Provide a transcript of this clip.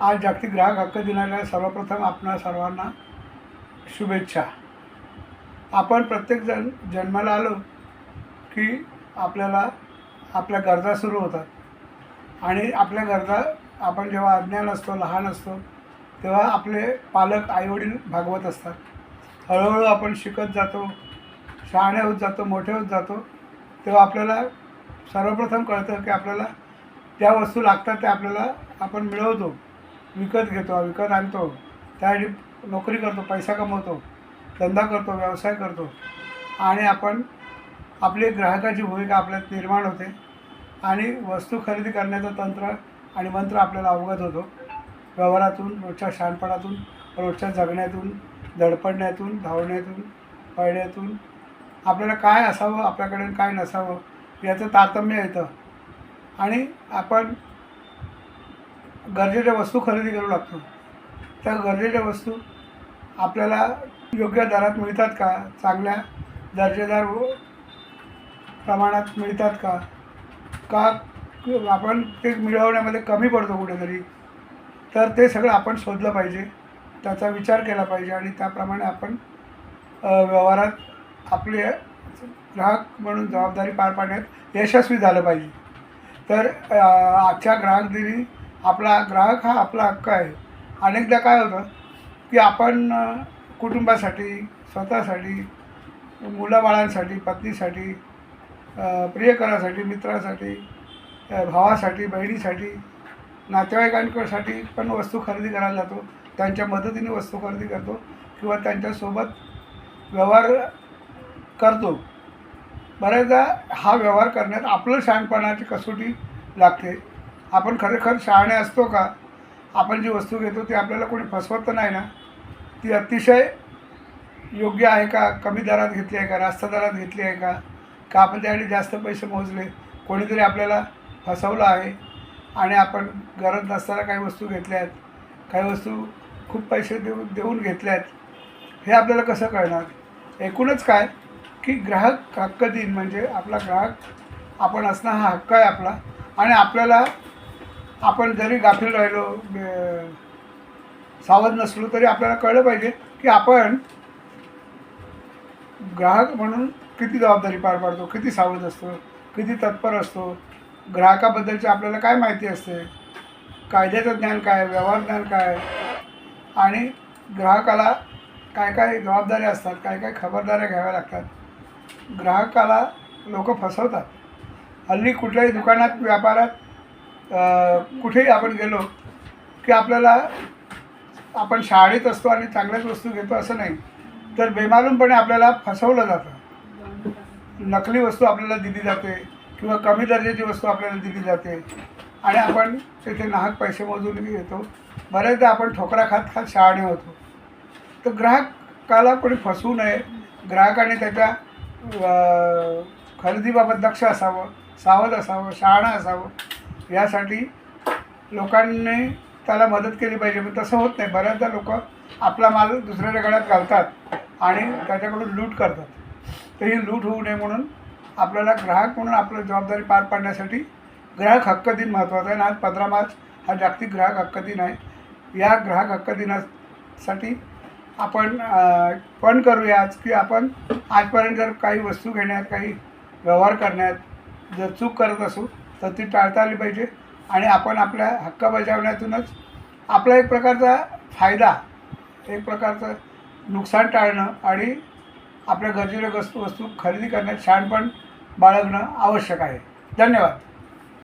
आज जागतिक ग्राहक हक्क दिनाला सर्वप्रथम आपणा सर्वांना शुभेच्छा. आपण प्रत्येकजण जन्माला आलो की आपल्याला आपल्या गरजा सुरू होतात. आणि आपल्या गरजा आपण जेव्हा अज्ञान असतो लहान असतो तेव्हा आपले पालक आईवडील भागवत असतात. हळूहळू आपण शिकत जातो शहाणे होत जातो मोठे होत जातो तेव्हा आपल्याला सर्वप्रथम कळतं की आपल्याला ज्या वस्तू लागतात त्या आपल्याला आपण मिळवतो. विकत घेतो विकत आणतो. त्यासाठी नोकरी करतो पैसा कमवतो धंदा करतो व्यवसाय करतो. आणि आपण आपली ग्राहकाची भूमिका आपल्यात निर्माण होते. आणि वस्तू खरेदी करण्याचं तंत्र आणि मंत्र आपल्याला अवगत होतो. व्यवहारातून रोजच्या शहाणपणातून रोजच्या जगण्यातून धडपडण्यातून धावण्यातून पळण्यातून आपल्याला काय असावं आपल्याकडे काय नसावं याचं तारतम्य येतं. आणि आपण गरजेच्या वस्तू खरेदी करू लागतो. त्या गरजेच्या वस्तू आपल्याला योग्य दरात मिळतात का? चांगल्या दर्जेदार प्रमाणात मिळतात का? का आपण ते मिळवण्यामध्ये कमी पडतो कुठेतरी? तर ते सगळं आपण शोधलं पाहिजे. त्याचा विचार केला पाहिजे आणि त्याप्रमाणे आपण व्यवहारात आपले ग्राहक म्हणून जबाबदारी पार पाडण्यात यशस्वी झालं पाहिजे. तर आजच्या ग्राहक दिनी आपला ग्राहक हा आपला हक्क आहे. अनेकदा काय होतं की आपण कुटुंबासाठी स्वतःसाठी मुलाबाळांसाठी पत्नीसाठी प्रियकरासाठी मित्रासाठी भावासाठी बहिणीसाठी नातेवाईकांसाठी पण वस्तू खरेदी करायला जातो. त्यांच्या मदतीने वस्तू खरेदी करतो किंवा त्यांच्यासोबत व्यवहार करतो. बऱ्याचदा हा व्यवहार करण्यात आपलं शहाणपणाची कसोटी लागते. आपण खरेखर शहाणे असतो का? आपण जी वस्तू घेतो ती आपल्याला कोणी फसवत तर नाही ना? ती अतिशय योग्य आहे का? कमी दरात घेतली आहे का? रास्त दरात घेतली आहे का? का आपण त्यासाठी जास्त पैसे मोजले? कोणीतरी आपल्याला फसवलं आहे आणि आपण गरज नसताना काही वस्तू घेतल्या आहेत काही वस्तू खूप पैसे देऊन देऊन घेतल्या आहेत हे आपल्याला कसं कळणार? एकूणच काय? की ग्राहक हक्क दिन म्हणजे आपला ग्राहक आपण असणं हा हक्क आहे आपला आणि आपल्याला आपण जरी गाफील राहिलो सावध नसलो तरी आपल्याला कळलं पाहिजे की आपण ग्राहक म्हणून किती जबाबदारी पार पाडतो किती सावध असतो किती तत्पर असतो ग्राहकाबद्दलची आपल्याला काय माहिती असते कायद्याचं ज्ञान काय व्यवहार ज्ञान काय आणि ग्राहकाला काय काय जबाबदाऱ्या असतात काय काय खबरदाऱ्या घ्याव्या लागतात ग्राहकाला लोक फसवतात. हल्ली कुठल्याही दुकानात व्यापारात कुठेही आपण गेलो की आपल्याला आपण शाळेत असतो आणि चांगल्याच वस्तू घेतो असं नाही. तर बेमालूमपणे आपल्याला फसवलं जातं. नकली वस्तू आपल्याला दिली जाते किंवा कमी दर्जाची वस्तू आपल्याला दिली जाते. आणि आपण तिथे नाहक पैसे मोजून घेतो. बऱ्याचदा आपण ठोकरा खात खात शहाणे होतो. तर ग्राहकाला कोणी फसवू नये. ग्राहकाने त्याच्या खरेदीबाबत दक्ष असावं सावध असावं शहाणं असावं. यासाठी लोकांनी त्याला मदत केली पाहिजे. पण तसं होत नाही. बऱ्याचदा लोक आपला माल दुसऱ्याच्या गळ्यात घालतात आणि त्याच्याकडून लूट करतात. तर ही लूट होऊ नये म्हणून आपल्याला ग्राहक म्हणून आपलं जबाबदारी पार पाडण्यासाठी ग्राहक हक्क दिन महत्त्वाचा आहे. आणि आज पंधरा मार्च हा जागतिक ग्राहक हक्क दिन आहे. या ग्राहक हक्क दिनासाठी आपण पण करूया आज की आपण आजपर्यंत जर काही वस्तू घेण्यात काही व्यवहार करण्यात जर चूक करत असू तर ती टाळता आली पाहिजे. आणि आपण आपल्या हक्क बजावण्यातूनच आपला एक प्रकारचा फायदा एक प्रकारचं नुकसान टाळणं आणि आपल्या गरजेच्या वस्तू वस्तू खरेदी करण्यात शहाणपण बाळगणं आवश्यक आहे. धन्यवाद.